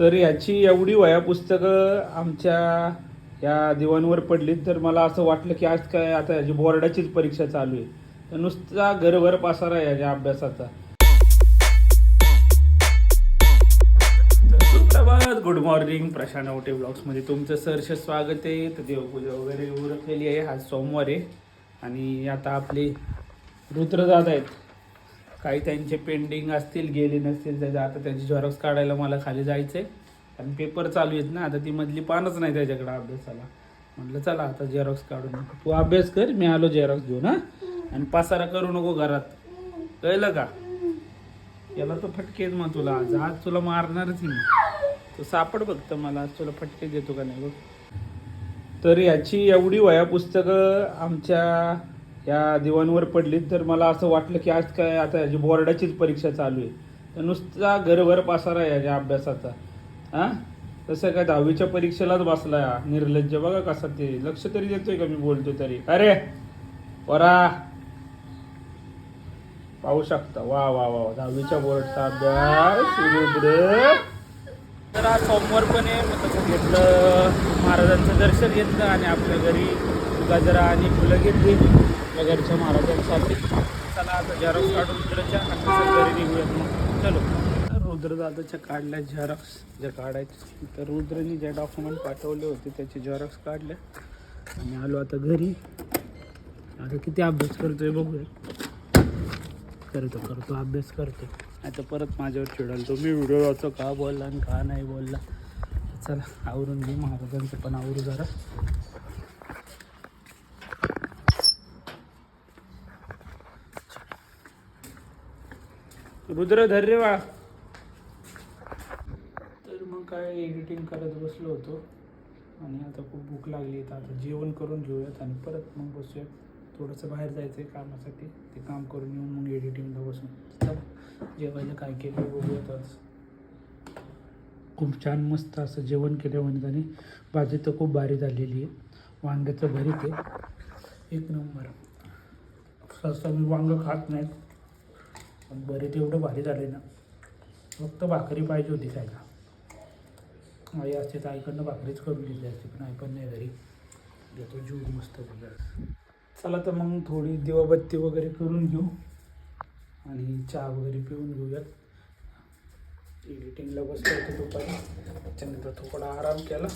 तर याची एवढी वया पुस्तकं आमच्या या दिवाणवर पडली तर मला असं वाटलं की आज काय आता याची बोर्डाचीच परीक्षा चालू आहे. तर नुसता घरभर पासारा आहे याच्या अभ्यासाचा. तर सुप्रभात गुड मॉर्निंग प्रशांत आवटे ब्लॉग्समध्ये तुमचं सहर्ष स्वागत आहे. तर देवपूजा वगैरे उरकलेली आहे आज सोमवार आहे. आणि आता आपले रुद्रदादा आहेत. काही त्यांचे पेंडिंग असतील गेले नसतील त्याचं आता त्यांची झेरॉक्स काढायला मला खाली जायचं आहे कारण पेपर चालू आहेत ना आता ती मधली पानच नाही त्याच्याकडे अभ्यासाला. म्हटलं चला आता झेरॉक्स काढून तू अभ्यास कर मी आलो झेरॉक्स घेऊन हा? आणि पसारा करू नको घरात. कळलं का? याला तर फटकेच मग तुला. आज आज तुला मारणारच मी. तू सापड बघत मला. आज तुला फटके देतो का नाही बघ. तर याची एवढी वया पुस्तकं आमच्या त्या दिवाणवर पडली तर मला असं वाटलं की आज काय आता याची बोर्डाचीच परीक्षा चालू आहे तर नुसता घरभर पासारा याच्या अभ्यासाचा. हां तसं काय दहावीच्या परीक्षेलाच बसला निर्लज्ज. बघा कसा ते लक्ष तरी देतोय का मी बोलतो तरी? अरे! वरा पाहू शकता. वा वा वा दहावीच्या बोर्डचा अभ्यास. तर आज सोमवार पण आहे तसं घेतलं. महाराजांचं दर्शन घेतलं आणि आपल्या घरी गजरा आणि फुलं घेतली. आपल्या घरच्या महाराजांसाठी. चला आता झेरॉक्स काढून रुद्रच्या घरी निघूयात मग. चलो. रुद्रदादाच्या काढल्या झेरॉक्स ज्या काढायचे तर रुद्रनी ज्या डॉक्युमेंट पाठवले होते त्याचे झेरॉक्स काढले आणि आलो आता घरी. आता किती अभ्यास करतोय बघूया करतो करतो अभ्यास करतो. आता परत माझ्यावर चिडाल तुम्ही व्हिडिओ वाचो का बोलला आणि का नाही बोलला. चला आवरून घे. महाराजांचं पण आवरू जरा. रुद्र धर्य वा. तर मग काय एडिटिंग करत बसलो होतो. आणि आता खूप भूक लागली तर आता जेवण करून घेऊयात आणि परत मग बसूयात. थोडंसं बाहेर जायचं आहे कामासाठी. ते काम करून येऊन मग एडिटिंगला बसून. जेवायला काय केलं बघूयात आज. खूप छान मस्त असं जेवण केलं म्हणताने. भाजी तर खूप भारी झालेली आहे. वांग्याचं भरीत आहे. एक नंबर. सहसा मी वांगं खात नाही पण बरे तेवढं भारी झाले ना. फक्त भाकरी पाहिजे होती खायला. आई असते तर आईकडनं भाकरीच करून दिली असते पण आई पण नाही घरी. घेतो जीव मस्त वगैरे चला तर मग थोडी दिवाबत्ती वगैरे करून घेऊ आणि चहा वगैरे पिऊन घेऊयात. एडिटिंगला बसलो होतो दुपारी. त्याच्यानंतर थोडा आराम केला.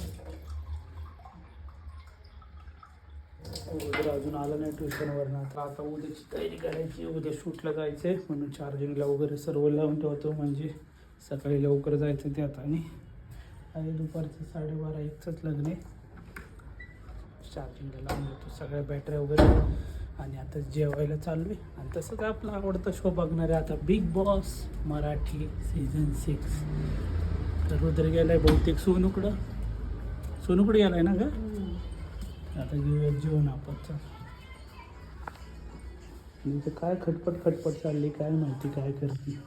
वगैरे अजून आलं नाही ट्युशनवरनं आता आता उद्याची तयारी करायची. उद्या शूटला जायचं आहे म्हणून चार्जिंगला वगैरे सर्व लावून ठेवतो. म्हणजे सकाळी लवकर जायचं ते आता. आणि आणि दुपारचं साडेबारा एकचंच लग्न आहे. चार्जिंगला लावून देतो. सगळ्या बॅटऱ्या वगैरे. आणि आता जेवायला चालू आहे आणि तसंच आपला आवडता शो बघणार आहे आता Bigg Boss Marathi season six तर रुद्र आहे बहुतेक सोनूकडं. सोनूकडे आहे ना का आता घेऊया जेवण आपण म्हणजे काय खटपट खटपट चालली काय माहिती काय करते.